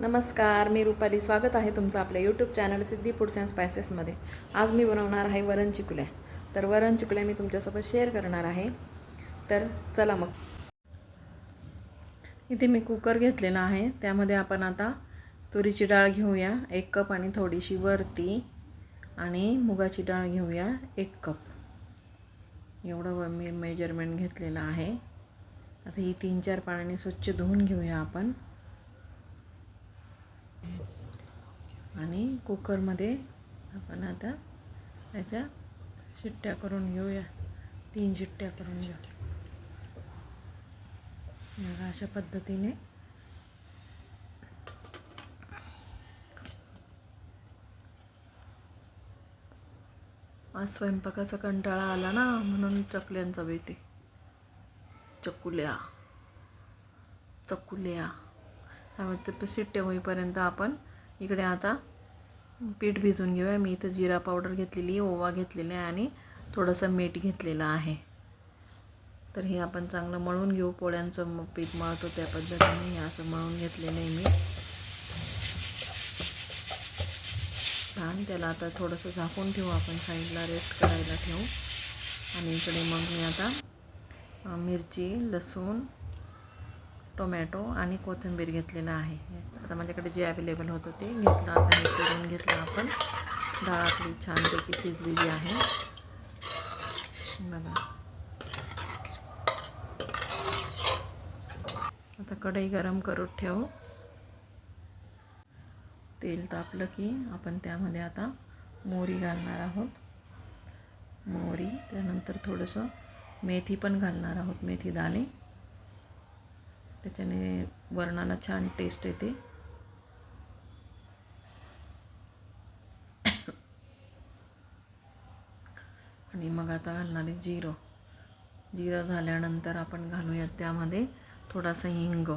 नमस्कार मी रुपाली. स्वागत आहे तुमचं आपल्या YouTube channel Siddhi foods and स्पायसेसमध्ये आज मी बनवणार आहे वरण चिकुल्या. तर वरण चिकुल्या मी तुमच्यासोबत शेअर करणार आहे. तर चला मग. इथे मी कुकर घेतलेला आहे. त्यामध्ये आपण आता तुरीची डाळ घेऊया एक कप आणि थोडीशी वरती. आणि मुगाची डाळ घेऊया एक कप. एवढं मी मेजरमेंट घेतलेलं आहे. आता ही तीन चार पाण्याने स्वच्छ धुवून घेऊया आपण. आणि कुकरमध्ये आपण आता त्याच्या शिट्ट्या करून घेऊया. तीन शिट्ट्या करून घेऊ मग अशा पद्धतीने. आज स्वयंपाकाचा कंटाळा आला ना म्हणून चकल्यांचा बेते चकुल्या. चकुल्या. त्यामुळे ते शिट्टे होईपर्यंत आपण इकडे आता पीठ भिजून घेऊया. मी इथं जिरा पावडर घेतलेली ओवा घेतलेला आहे आणि थोडंसं मीठ घेतलेलं आहे. तर हे आपण चांगलं मळून घेऊ. पोळ्यांचं मग पीठ मळतो त्या पद्धतीने. हे असं मळून घेतलेलं आहे मी. छान. त्याला आता थोडंसं झाकून ठेवू आपण. साईडला रेस्ट करायला ठेवू. आणि इकडे मग मी आता मिरची लसूण टोमॅटो आणि कोथिंबीर घेतलेलं आहे. आता माझ्याकडे जे अवेलेबल होतं ते घेतलं. आता हे करून घेतलं आपण. डाळ आपली छानपैकी शिजलेली आहे. बघा. आता कढई गरम करून ठेवू. तेल तापलं की आपण त्यामध्ये आता मोहरी घालणार आहोत. मोहरी त्यानंतर थोडंसं मेथी पण घालणार आहोत मेथी दाणे. त्याच्याने वरणाला छान टेस्ट येते. आणि मग आता घालणारे जिरं. जिरं झाल्यानंतर आपण घालूयात त्यामध्ये थोडासा हिंग.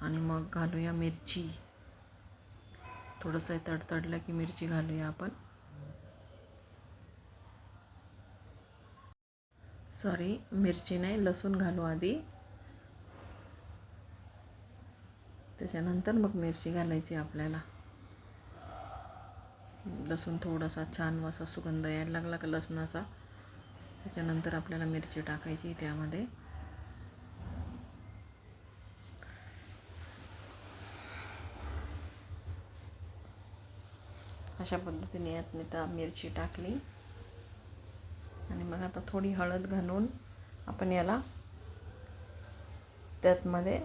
आणि मग घालूया मिरची. थोडंसं तडतडलं की मिरची घालूया आपण. सॉरी मिरची नाही लसूण घालू आधी. त्याच्यानंतर मग मिरची घालायची आपल्याला. लसूण थोडासा छान असा सुगंध यायला लागला का लसणाचा. त्याच्यानंतर आपल्याला मिरची टाकायची त्यामध्ये. अशा पद्धतीने यात मी तर मिरची टाकली. आणि मग आता थोडी हळद घालून आपण याला त्यातमध्ये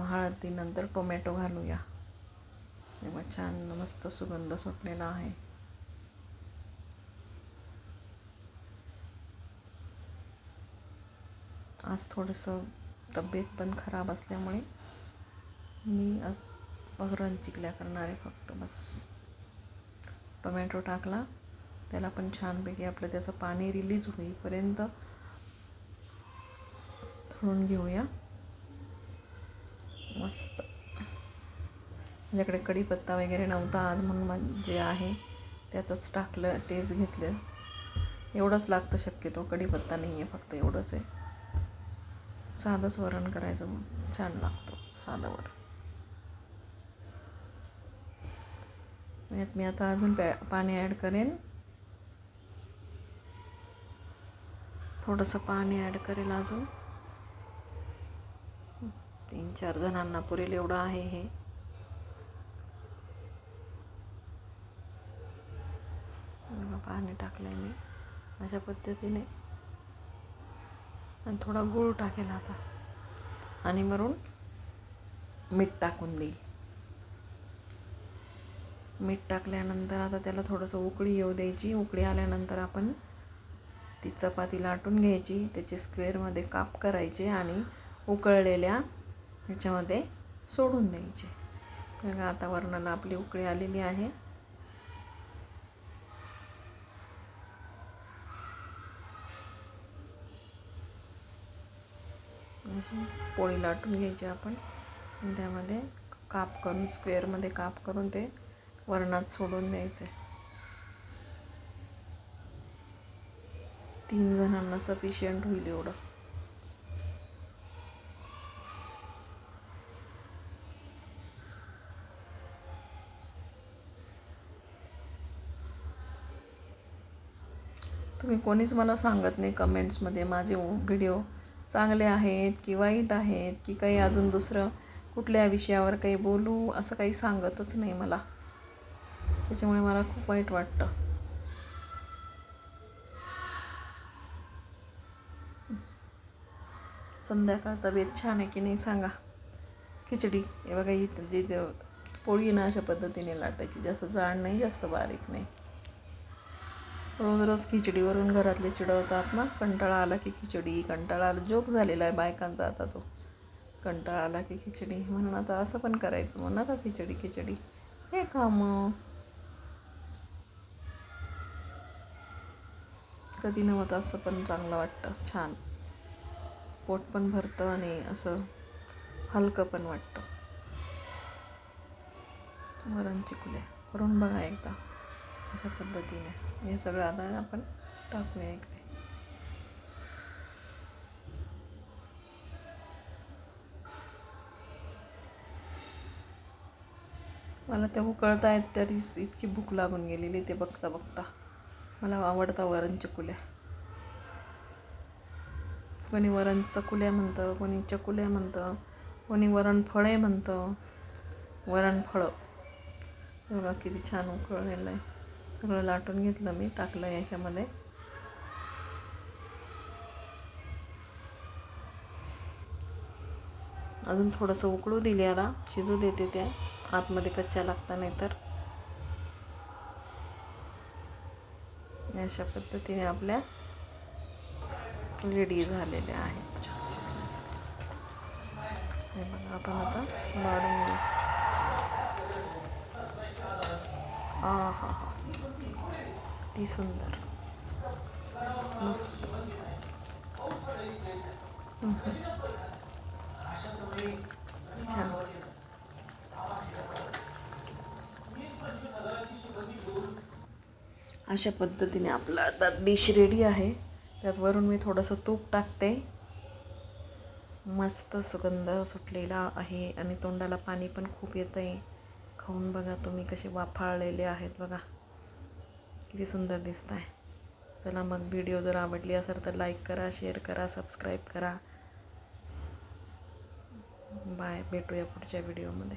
हळदीनंतर टोमॅटो घालूया. तेव्हा छान मस्त सुगंध सुटलेला आहे. आज थोडंसं तब्येत पण खराब असल्यामुळे मी आज बगरण चिकल्या करणार आहे फक्त बस. टोमॅटो टाकला. त्याला पण छानपैकी आपलं त्याचं पाणी रिलीज होईपर्यंत तळून घेऊया. मस्त. माझ्याकडे कढीपत्ता वगैरे नव्हता आज म्हणून जे आहे त्यातच टाकलं तेच घेतलं. एवढंच लागतं शक्यतो. कढीपत्ता नाही आहे फक्त एवढंच आहे. साधंच वरण करायचं छान लागतं. साधं वरण. यात मी आता अजून पॅ पाणी ॲड करेन. थोडंसं पाणी ॲड करेल अजून. तीन चार जणांना पुरेल एवढं आहे हे. पाणी टाकलं मी अशा पद्धतीने. आणि थोडा गूळ टाकेल आता. आणि वरून मीठ टाकून देईल. मीठ टाकल्यानंतर आता त्याला थोडंसं उकळी येऊ द्यायची. उकळी आल्यानंतर आपण ती चपाती लाटून घ्यायची त्याचे स्क्वेअरमध्ये काप करायचे आणि उकळलेल्या ह्याच्यामध्ये सोडून द्यायचे. बघा आता वरणाला आपली उकळी आलेली आहे. अशी पोळी लाटून घ्यायची आपण. त्यामध्ये काप करून स्क्वेअरमध्ये काप करून ते वरणात सोडून द्यायचे. तीन जणांना सफिशियंट होईल एवढं. तुम्ही कोणीच मला सांगत नाही कमेंट्समध्ये माझे व्हिडिओ चांगले आहेत की वाईट आहेत की काही अजून दुसरं कुठल्या विषयावर काही बोलू असं काही सांगतच नाही मला. त्याच्यामुळे मला खूप वाईट वाटतं. संध्याकाळचा बेत छान आहे की नाही सांगा. खिचडी. हे बघा इथं जे पोळी ना अशा पद्धतीने लाटायची. जास्त जाड नाही जास्त बारीक नाही. रोज रोज खिचडीवरून घरातले चिडवतात ना कंटाळा आला की खिचडी कंटाळा आला जोक झालेला आहे बायकांचा आता तो. कंटाळा आला की खिचडी. म्हणून आता असं पण करायचं म्हणून आता खिचडी खिचडी. हे काम. कधी नव्हतं असं पण चांगलं वाटतं. छान. पोट पण भरतं आणि असं हलकं पण वाटतं. वरण चिकुल्या. करून बघा एकदा. अशा पद्धतीने. हे सगळं आता आपण टाकूया इकडे. मला ते उकळत आहेत तरीच इतकी भूक लागून गेलेली ते बघता बघता मला आवडता वरण चिकुल्या. कोणी वरण चकुल्या म्हणतं कोणी चकुल्या म्हणतं कोणी वरण फळे म्हणतं. वरण फळं. बघा किती छान उकळलेलं आहे. सगळं लाटून घेतलं मी टाकलं याच्यामध्ये. अजून थोडंसं उकळू दिले याला शिजू देते त्या आतमध्ये कच्च्या लागता नाही तर. अशा पद्धतीने आपल्या रेडी झालेल्या आहेत. हे बघा आपण आता वाढून घेऊ हा हा. हा ती सुंदर. मस्त. छान. अशा पद्धतीने आपलं आता डिश रेडी आहे. त्यात वरून मी थोडंसं तूप टाकते. मस्त सुगंध सुटलेला आहे आणि तोंडाला पाणी पण खूप येतं आहे खाऊन बघा तुम्ही कसे वाफाळलेले आहेत बघा. किती सुंदर दिसत आहे चला मग व्हिडिओ जर आवडली असेल तर लाईक करा शेअर करा सबस्क्राईब करा. बाय भेटूया पुढच्या व्हिडिओमध्ये.